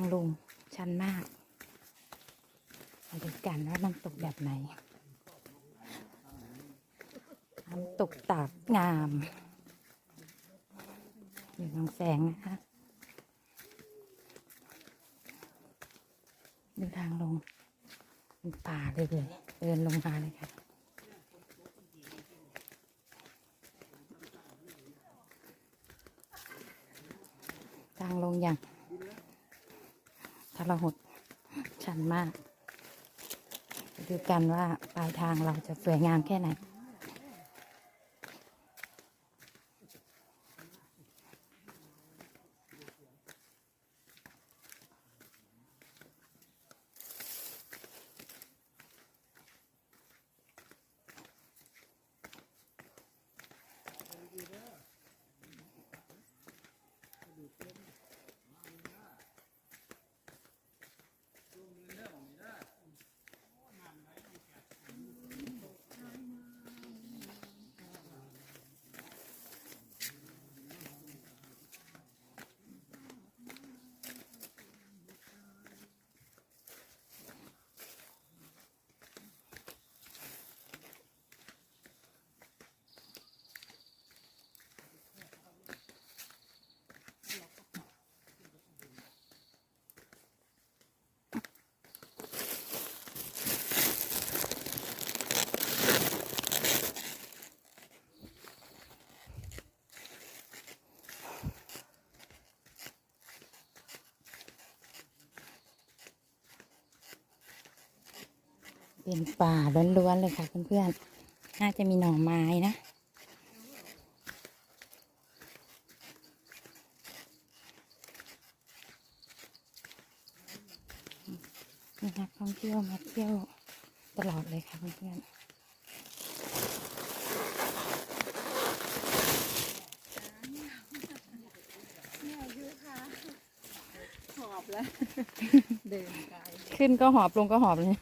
างลงชันมากมาดูกันว่าน้ำตกแบบไหน น้ำตกตาดงาม อยู่หนองแสงนะคะ ดูทางลงเป็นป่าเลยเลยเดินลงมาเลยค่ะทางลงอย่าง ทรหดชันมาก ดูกันว่าปลายทางเราจะสวยงามแค่ไหน เป็นป่าล้วนๆเลยค่ะเพื่อนๆ น่าจะมีหน่อไม้นะมีนักท่องเที่ยวมาเที่ยวตลอดเลยค่ะเพื่อนๆหอบแล้วเดินไกลขึ้นก็หอบลงก็หอบเลย น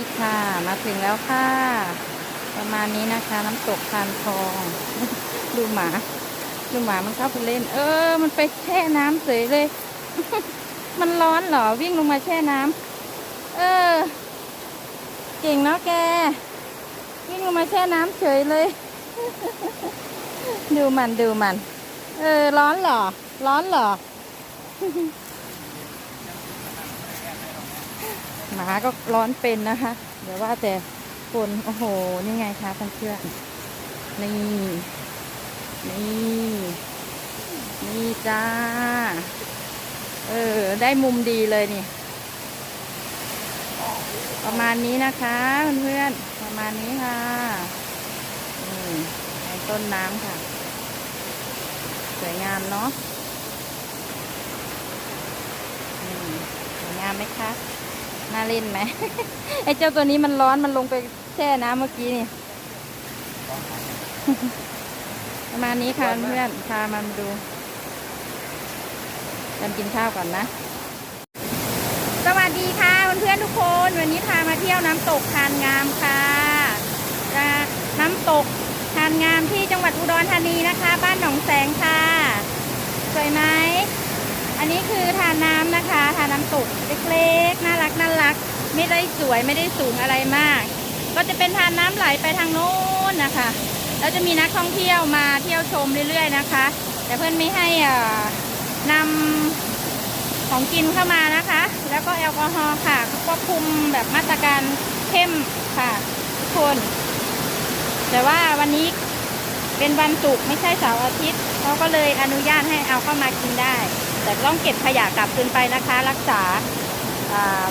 ี่ค่ะ มา ถึงแล้วค่ะ ประมาณนี้นะคะ น้ำตกทานทอง ดูหมาดูหมามันเข้าไปเล่น เออ มันไปแช่น้ำเฉยเลย มันร้อนเหรอวิ่งลงมาแช่น้ำเออ เก่งเนาะแก วิ่งลงมาแช่น้ำเฉยเลย ดูมันดูมัน เออ ร้อนเหรอ ร้อนเหรอหมาก็ร้อนเป็นนะคะ เดี๋ยวว่าแต่คนโอ้โห นี่ไงคะเพื่อนๆนี่ นี่นี่จ้า เออ ได้มุมดีเลยนี่ ประมาณนี้นะคะเพื่อนๆประมาณนี้ค่ะนี่ในต้นน้ำค่ะ สวยงามเนาะสวยงามไหมคะ น่าเล่นไหม ไอ้เจ้าตัวนี้มันร้อนมันลงไปแช่น้ำเมื่อกี้นี่ ประมาณนี้ค่ะเพื่อนพามาดูกันกินข้าวก่อนนะ สวัสดีค่ะเพื่อนๆทุกคน วันนี้พามาเที่ยวน้ำตกทานงามค่ะน้ำตกทานงามที่จังหวัดอุดรธานีนะคะ บ้านหนองแสงค่ะ สวยไหมอันนี้คือทานน้ำนะคะ ทานน้ำตกเล็กๆ น่ารัก ไม่ได้สวยไม่ได้สูงอะไรมาก ก็จะเป็นทานน้ำไหลไปทางโน้นนะคะแล้วจะมีนักท่องเที่ยวมาเที่ยวชมเรื่อยๆนะคะ แต่เพื่อนไม่ให้นำของกินเข้ามานะคะ แล้วก็แอลกอฮอล์ค่ะควบคุมแบบมาตรการเข้มค่ะทุกคน แต่ว่าวันนี้เป็นวันศุกร์ไม่ใช่เสาร์อาทิตย์เขาก็เลยอนุญาตให้เอาเข้ามากินได้ แต่ต้องเก็บขยะกลับคืนไปนะคะ รักษาอ่า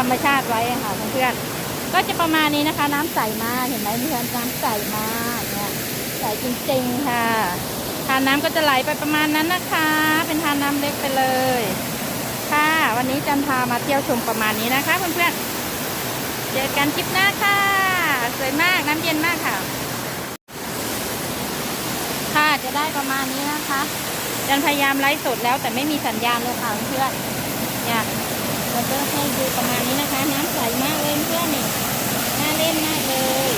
ธรรมชาติไว้ค่ะเพื่อนๆก็จะประมาณนี้นะคะ น้ำใสมากเห็นไหมเพื่อนน้ำใสมากเนี่ยใสจริงๆค่ะ ทานน้ำก็จะไหลไปประมาณนั้นนะคะ เป็นทานน้ำเล็กไปเลย ค่ะ วันนี้จันพามาเที่ยวชมประมาณนี้นะคะเพื่อนๆเจอกันคลิปหน้าค่ะสวยมากน้ำเย็นมากค่ะ ค่ะจะได้ประมาณนี้นะคะจันพยายามไลฟ์สดแล้วแต่ไม่มีสัญญาณเลยค่ะเพื่อนเนี่ย เราจะให้ดูประมาณนี้นะคะ น้ำใสมากเลยเพื่อนนี่น่าเล่นมากเลย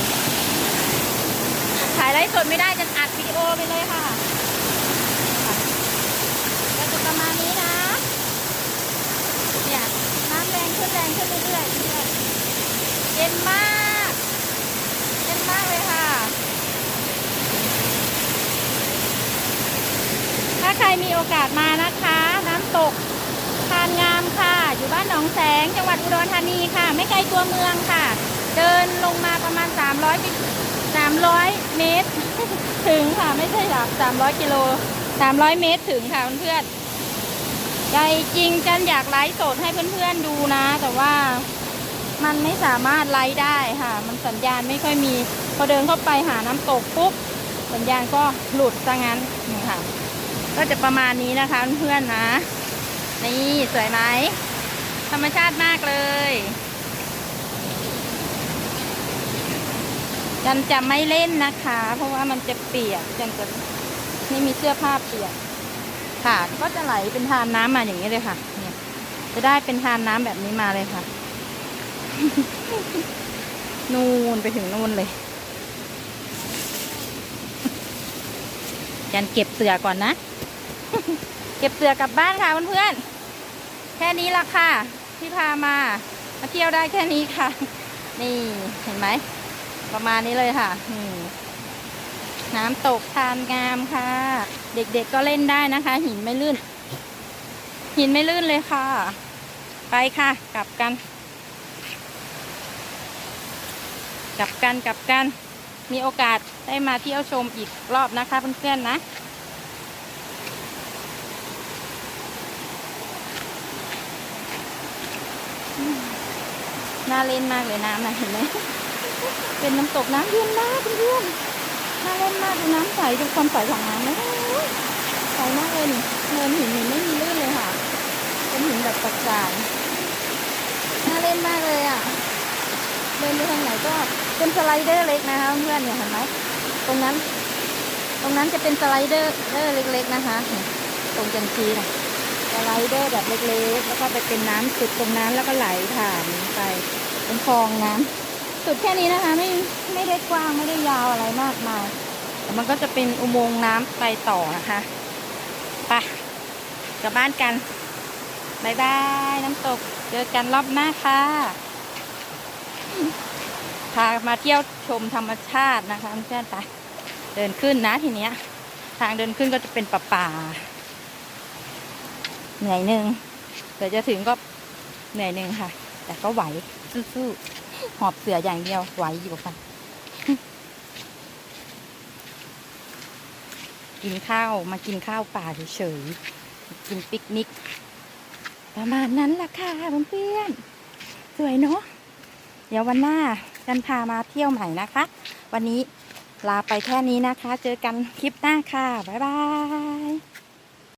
ถ่ายไลฟ์สดไม่ได้จะอัดวิดีโอไปเลยค่ะก็จะประมาณนี้นะเนี่ยน้ำแรงขึ้นแรงขึ้นเรื่อยๆเรื่อยๆเย็นมากเย็นมากเลยค่ะ ถ้าใครมีโอกาสมานะคะ น้ำตกทานงามค่ะ อยู่บ้านหนองแสง จังหวัดอุดรธานีค่ะ ไม่ไกลตัวเมืองค่ะ เดินลงมาประมาณ 300 300 เมตร ถึงค่ะไม่ใช่หรอก300 กิโล 300 เมตรถึงค่ะเพื่อนๆใจจริงจันอยากไลฟ์สดให้เพื่อนๆดูนะ แต่ว่ามันไม่สามารถไลฟ์ได้ค่ะ มันสัญญาณไม่ค่อยมี พอเดินเข้าไปหาน้ำตกปุ๊บสัญญาณก็หลุดซะงั้นนี่ค่ะ ก็จะประมาณนี้นะคะเพื่อนๆนะ นี่สวยไหม ธรรมชาติมากเลยจันจะไม่เล่นนะคะ เพราะว่ามันจะเปียกจันจะไม่มีเสื้อผ้าเปียกค่ะ ก็จะไหลเป็นทานน้ำมาอย่างนี้เลยค่ะ เนี่ย จะได้เป็นทานน้ำแบบนี้มาเลยค่ะ นูนไปถึงนูนเลย จันเก็บเสือก่อนนะ เก็บเสือกลับบ้านค่ะเพื่อนๆแค่นี้ละค่ะ ที่พามา มาเที่ยวได้แค่นี้ค่ะ นี่เห็นไหม ประมาณนี้เลยค่ะนี่น้ำตกทานงามค่ะ เด็กๆก็เล่นได้นะคะ หินไม่ลื่น หินไม่ลื่นเลยค่ะ ไปค่ะ กลับกัน กลับกันกลับกัน มีโอกาสได้มาเที่ยวชมอีกรอบนะคะเพื่อนๆนะ น่าเล่นมากเลยน้ำนะเห็นไหมเป็นน้ำตกน้ำเย็นมากเพื่อนๆน่าเล่นมากดูน้ำใสดูความใสของน้ำนะใสมากเลยนี่เนินหินไม่มีลื่นเลยค่ะ เป็นหินแบบกระจายน่าเล่นมากเลยอะเดินไปทางไหนก็เป็นสไลเดอร์เล็กนะคะเพื่อนๆเนี่ยเห็นไหมตรงนั้น ตรงนั้นจะเป็นสไลเดอร์เล็กๆนะคะ ตรงจันทีนะ สไลเดอร์แบบเล็กๆ แล้วก็ไปเป็นน้ำสุดตรงนั้นแล้วก็ไหลผ่านไปเป็นคลองน้ำสุดแค่นี้นะคะ ไม่ไม่ได้กว้างไม่ได้ยาวอะไรมากมายแต่มันก็จะเป็นอุโมงค์น้ำไปต่อนะคะไปกลับบ้านกันบายบายน้ำตกเจอกันรอบหน้าค่ะพามาเที่ยวชมธรรมชาตินะคะเพื่อนไปเดินขึ้นนะทีเนี้ย ทางเดินขึ้นก็จะเป็นป่าป่า เหนื่อยหนึ่งเดี๋ยวจะถึงก็เหนื่อยหนึ่งค่ะ แต่ก็ไหวสู้ๆหอบเสืออย่างเดียวไหวอยู่ค่ะกินข้าวมากินข้าวป่าเฉยๆกินปิกนิก ประมาณนั้นแหละค่ะเพื่อนๆสวยเนาะเดี๋ยววันหน้าจันพามาเที่ยวใหม่นะคะ วันนี้ลาไปแค่นี้นะคะ เจอกันคลิปหน้าค่ะ บ๊ายบาย